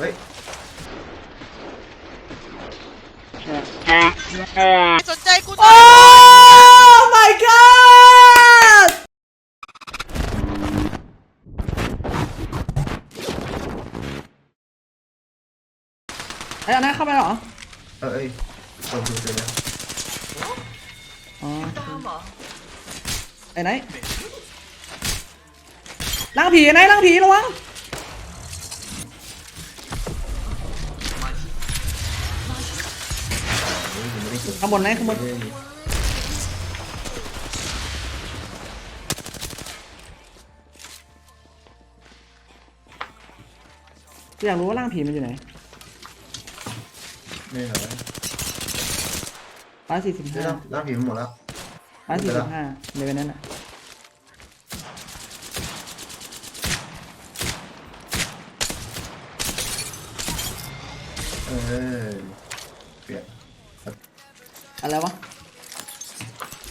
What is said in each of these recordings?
เฮ้ยสนใจกูหน่โอ้อย my god ไอ้ยอันนั้นเข้าไปเหรอ เออเอ้ยเปิดดูเลยนะอ๋อ ตามเหรอไอ้ไหนล้างผีไอ้ไหนล้างผีระวัง ข้างบนไหนข้างบนเฮ้ยอยากรู้ว่าล้างผีมันอยู่ไหนไม่เหรอร้อยสี่สิบได้ห้ารับรับผีมันหมดแล้วร้อยสี่สิบห้าเลเวลนั้นอะ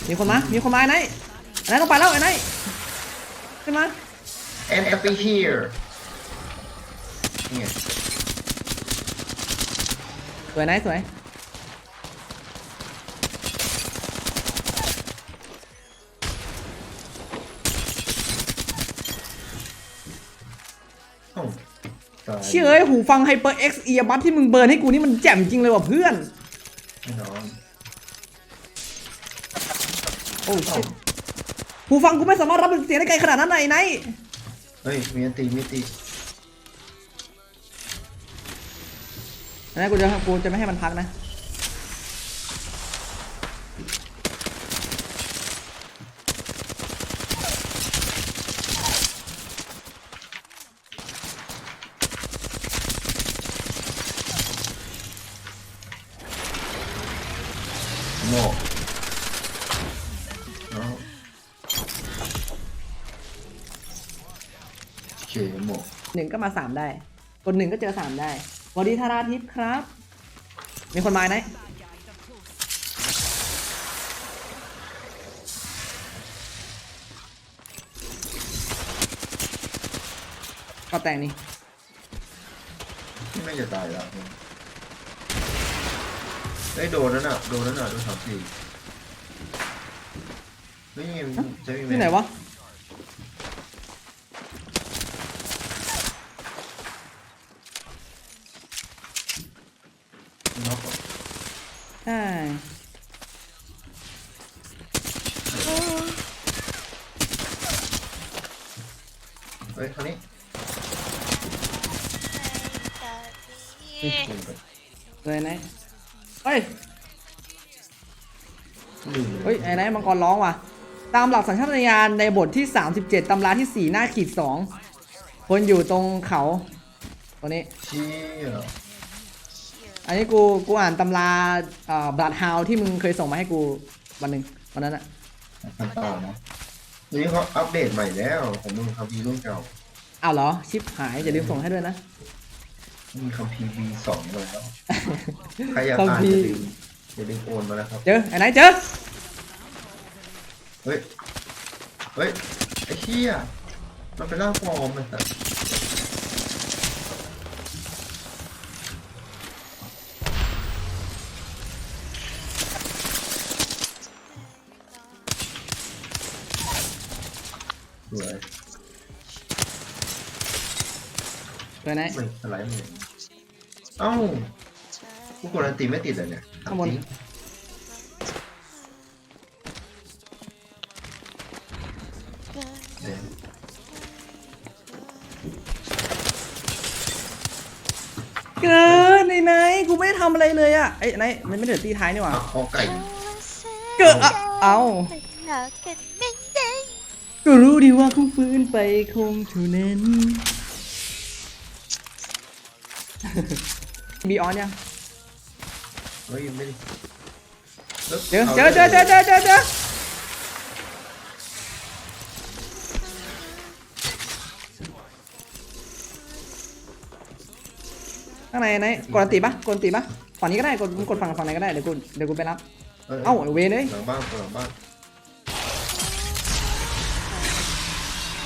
มีคนมา มีคนมาไอ้ไหนไอ้ไหนต้องไปแล้วไอ้ไหนขึ้นมาแอนแอปปี้ here นี่ไงสวยไหนสวยเอ้าตายเชื่อเอ้ยหูฟัง HyperX Earbud ที่มึงเบิร์นให้กูนี่มันแจ่มจริงเลยว่ะเพื่อนแน่นอนโอ้ชิหูฟังกูไม่สามารถรับเสียงได้ไกลขนาดนั้นไหนไหนเฮ้ยมีอันตีมีตีอันนั้นกูจะกูจะไม่ให้มันพักนะ โมกเอาโอเคโมก ห นึ่งก็มาสามได้คนหนึ่งก็เจอสามได้สวัสดีธาราทิพย์ครับ มีคนมาไหนก็แต่งนี่ที่ไม่จะตายแล้วเฮ้ยโดนนั่นน่ะ โดนนั่นน่ะโดนสามสี่เฮ้ยยังจะมีที่ไหนวะ น็อกเหรอ ใช่ เฮ้ยคราวนี้ นี่ ลงไป เลยไหนเฮ้ยลืมเลยเฮ้ยไอ้ไหนมังกรร้องว่ะ ตามหลักสัญชาตญาณในบทที่ 37 ตำราที่ 4 หน้าขีด 2 คนอยู่ตรงเขาตัวนี้ เชี่ยอันนี้กูกูอ่านตำราอ่าบลัดฮาวที่มึงเคยส่งมาให้กูวันหนึ่งวันนั้นอะต่างๆนะเดี๋ยวนี้เขาอัปเดตใหม่แล้วของมึงคัมภีร์รุ่นเก่า อ้าวเหรอ ชิปหายอย่าลืมส่งให้ด้วยนะ มีคัมภีร์ V2 แล้วใครอยากคัมอ่านภีอย่าร์ลืมอย่าลืมโอนมานะครับ เจอไอ้ไหนเจอ เฮ้ย เฮ้ย ไอ้เชี่ยมันเป็นร่างปลอมเลยสัสสวยเจอไหนไม่สไลด์ไม่เห็น เอ้ากูกดอันตีไม่ติดเลยเนี่ยข้างบนจริงเดี๋ยวเกินไอ้ไหนกูไม่ได้ทำอะไรเลยอะไอ้ไหนมันไม่เดือดตีท้ายนี่หว่าอะคอไก่เกิดอะเอ้ารักกันไม่ได้ก็รู้ดีว่าคงฟื้นไปคงเท่านั้น บีออนยังเฮ้ยไม่ได้เจอเจอเจอเจอเจอเจอเจอข้างในไหนกดอันติปะกดอันติปะฝั่งนี้ก็ได้กดมึงกดฝั่งฝั่งไหนก็ได้เดี๋ยวกูเดี๋ยวกูไปรับเอ้าเวรเอ้ยหลังบ้านหลังบ้าน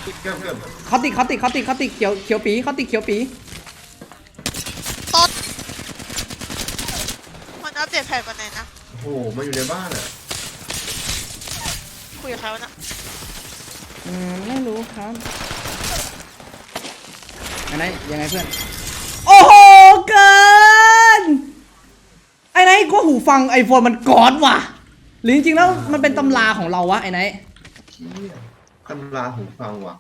เพื่อนเพื่อนเขาติดเขาติดเขาติดเขาติดเขียวเขียวปีเขาติดเขียวปี รวันไหนนะโอ้โหมาอยู่ในบ้านอะคุยกับใครวะนะอืมไม่รู้ครับยังไงยังไงเพื่อน โอ้โห เกิน ไอ้ไหนก็หูฟังไอโฟนมันกอดว่ะ หรือจริงๆแล้วมันเป็นตำราของเราวะไอ้ไหนเชี่ยตำราหูฟังว่ะ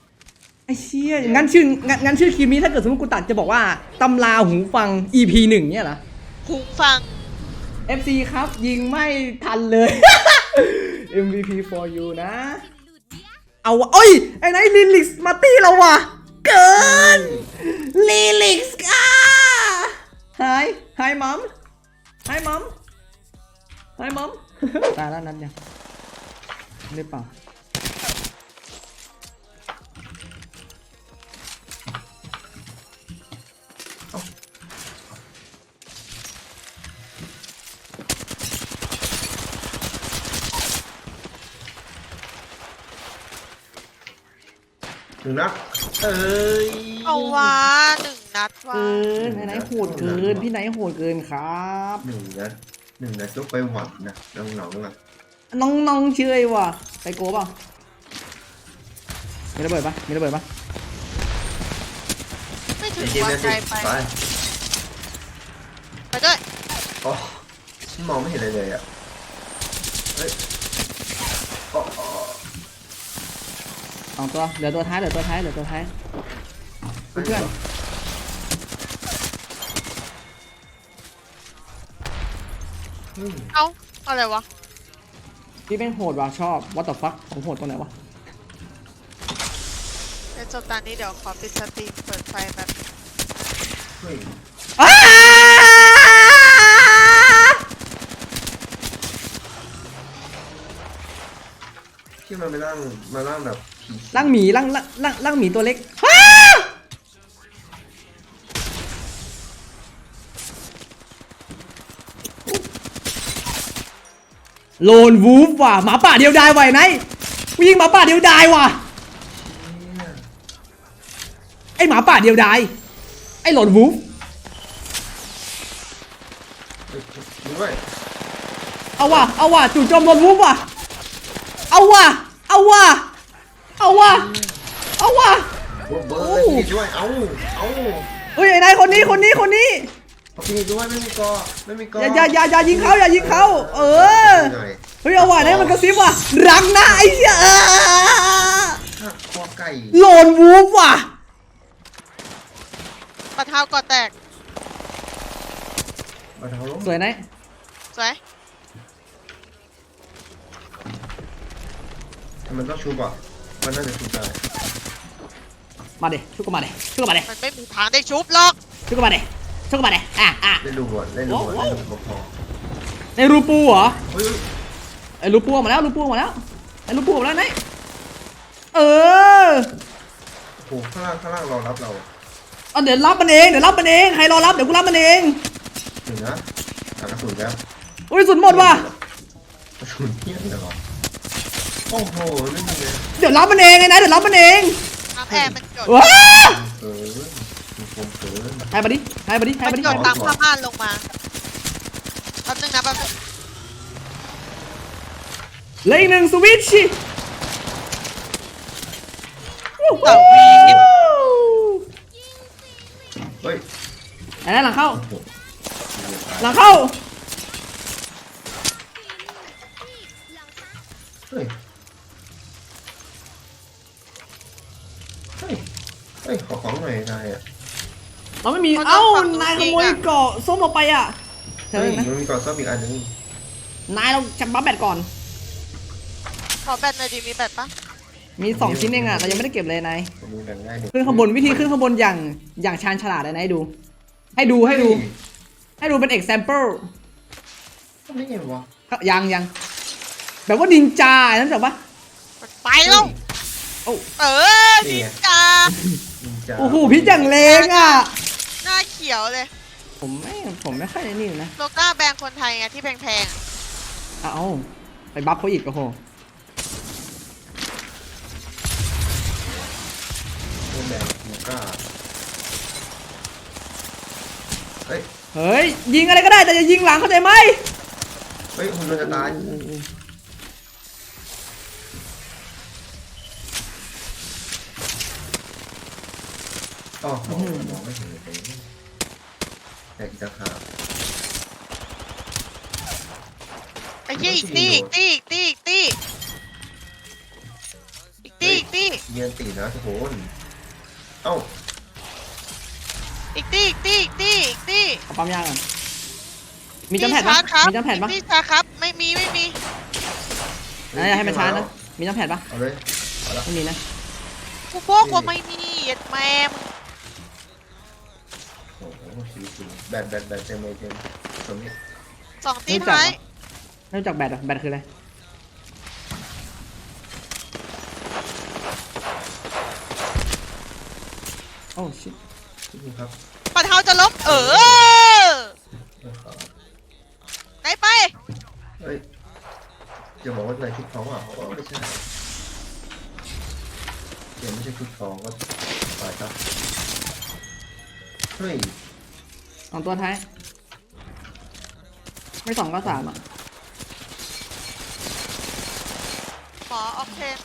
ไอ้เชี่ยงั้นชื่องั้นงั้นชื่อคลิปนี้ถ้าเกิดสมมติกูตัดจะบอกว่าตำราหูฟัง EP หนึ่งเนี่ยเหรอหูฟัง FC ครับ ยิงไม่ทันเลย MVP for you นะ เอาวะเอ้ย ไอ้ไหนลิลิกส์มาตีเราวะเกินลิลิกส์อะ Hi Hi mom Hi mom Hi mom ตายแล้วนัดยังหรือเปล่า หนึ่งนัดเอ้ยเอาวะหนึ่งนัดวะเกินไอ้ไหนโหดเกินพี่ไหนโหดเกินครับ หนึ่งนัดหนึ่งนัดยกไปหวัดนะน้องๆอะน้องน้องเชื่อว่ะไปโกเปล่ามีระเบิดปะมีระเบิดปะไม่ถึไอ้งเจมว่าส์ไกลเนี่ยไปไปไปด้วยอ๋อฉันมองไม่เห็นอะไรเลยอะเฮ้ยอ๋ออ๋อ ส องตัวเหลือตัวท้ายเหลือตัวท้ายเหลือตัวท้ายเพื่อนอืมเอ้าอะไรวะพี่เป็นโหดว่ะชอบ what the fuck ของโหดตรงไหนวะเดี๋ยวจบตอนนี้เดี๋ยวขอปิดสตรีมเปิดไฟแบบเฮ้ยอ้าที่มันไปนั่งมานั่งแบบ ผีล่างหมีล่างล่างล่างล่างหมีตัวเล็กอ้าโลนวูฟว่ะหมาป่าเดียวดายไหวไหนวิ่งหมาป่าเดียวดายว่ะเนี่ยไอหมาป่าเดียวดายไอโลนวูฟเฮ้ยด้วยเอาว่ะเอาว่ะจู่โจมโลนวูฟว่ะเอาว่ะเอาว่ะ เอาว่ะ เอาว่ะโอ้เบิร์ดเลยพี่ด้วย เอ้าเอ้าเฮ้ยไอ้นายคนนี้คนนี้คนนี้เอาพี่ด้วยไม่มีกอไม่มีกออย่าอย่าอย่าอย่ายิงเขาอย่ายิงเขาเออ หน่อยเฮ้ยเอาว่ะนี่มันกระซิบว่ะ รักนะไอ้เหี้ยเออหักคอไก่โลนวูฟว่ะ ปะเท้าก่อแตก มาเท้าล้มสวยนะสวยมันต้องชูบอะ มันน่าจะชูได้มาเด็ชุกกันมาเด็ชุกกันมาเด็มันไม่มีทางได้ชุบหรอกชุกกันมาเด็ชุกกันมาเด็อะอะเล่นรูบอะเล่นรูบอะเล่นรูบพอในรูปูเหรอเฮ้ยไอ้รูปูออกมาแล้วรูปูออกมาแล้วไอ้รูปูออกมาแล้วไหนเออโอ้ข้างล่างข้างล่างรอรับเราเอาเดี๋ยวรับมันเองเดี๋ยวรับมันเองใครรอรับเดี๋ยวกูรับมันเองหนึ่งนะหากระสุนแล้วอุ้ยสุดหมดว่ะกระสุนเทียบเลยเหรอโอ้โหไม่มีเลยเดี๋ยวรับมันเองไงนะเดี๋ยวรับมันเองน้ำแอร์มันหยดว้าเกินมีคมเกินให้มาดิให้มาดิให้มัมานดิหยดตามผ้าม่านลงมาแป๊บนึงนะแป๊บนึงเหลืออีกหนึ่งสวิตช์เต่าวีนเฮ้ยไหนนะหลังเข้า โอ้โหหลังเข้า ยขอของหน่อยนายอะเราไม่มี เอ้า นายขโมยเกาะส้มเราไปอะเธเฮ้อยนะมันมีก่อนซ่อมอีกอันนึงนายเราจะบัฟแบตก่อน ขอแบตหน่อยดีมีแบตปะมีสองชิ้นเองอะ เรายังไม่ได้เก็บเลยนาย ผมมีแบ่งได้หนึ่งขึ้นข้างบนวิธีขึ้นข้างบนอย่างอย่างชาญฉลาดเลยนะให้ดู ให้ดูให้ดู ให้ดูเป็น example ทำได้ไงวะยังยังแบบว่าดินจานั่นแบบว่ามันไปแล้ว โอ้ เออดินจานินจา โอ้โหพิษอย่างแรงอะ หน้าเขียวเลย ผมไม่ผมไม่ค่อยนี่นะ โลก้าแบรนด์คนไทยไงที่แพงๆอะเอาไปบัฟเขาอีกโอ้โหเรื่องแบบหมูก้าเฮ้ย เฮ้ยยิงอะไรก็ได้แต่อย่ายิงหลังเข้าใจไหมเฮ้ยคุณโดนจะตาย อืมอืมอ๋อโอ้โหมองไม่เห็นเลยแต่อีตาร์ขาบไอ้เหี้ยอีกตีอีกตีอีกตีอีกตีอีกตีอีกตีเยียนตีนะทุกคนเอ้าอีกตีอีกตีอีกตีอีกตีเอาปั๊มยางก่อนมีจำแผ่นปะมีจำแผ่นปะอีกตีชาครับ ไม่มีไม่มีนะอย่าให้มันชาร์นะมีจำแผ่นปะเอาเลยเอาละไม่มีนะกูบอกว่าไม่มีเอ็ดแมมโอ้โหชี วิตจริงแบตแบตแบตเต็มเลยเต็มตรงนี้สองตีไม่รู้จักท้ายเหรอไม่รู้จักแบตเหรอะแบตคืออะไรโอ้ชินี่ครับปัดเท้าจะลบเออไหนไป เฮ้ยอย่าบอกว่าอะไรชุดท้องอะอ๋อไม่ใช่เกมไม่ใช่ชุดท้องก็ตายครับเฮ้ย สองตัวท้าย ไม่สองก็สามอะขอออกเทน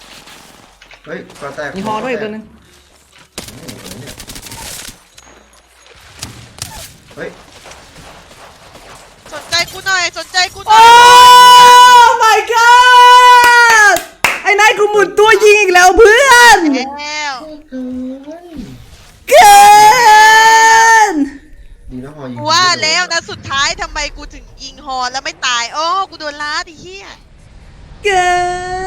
เฮ้ยกระแตกมีฮอด้วยอีกตัวหนึงโอ้โหเนี่ยเฮ้ยสนใจกูหน่อยสนใจกูหน่โอ้อย my god ไอ้นายกูหมุนตัวยิงอีกแล้วเพื่อน แล้ว เกินเกินดีนะ ฮอยิงกูว่าแล้วนะสุดท้ายทำไมกูถึงยิงฮอนแล้วไม่ตายอ๋อกูโดนล้าดิเฮีย เกิน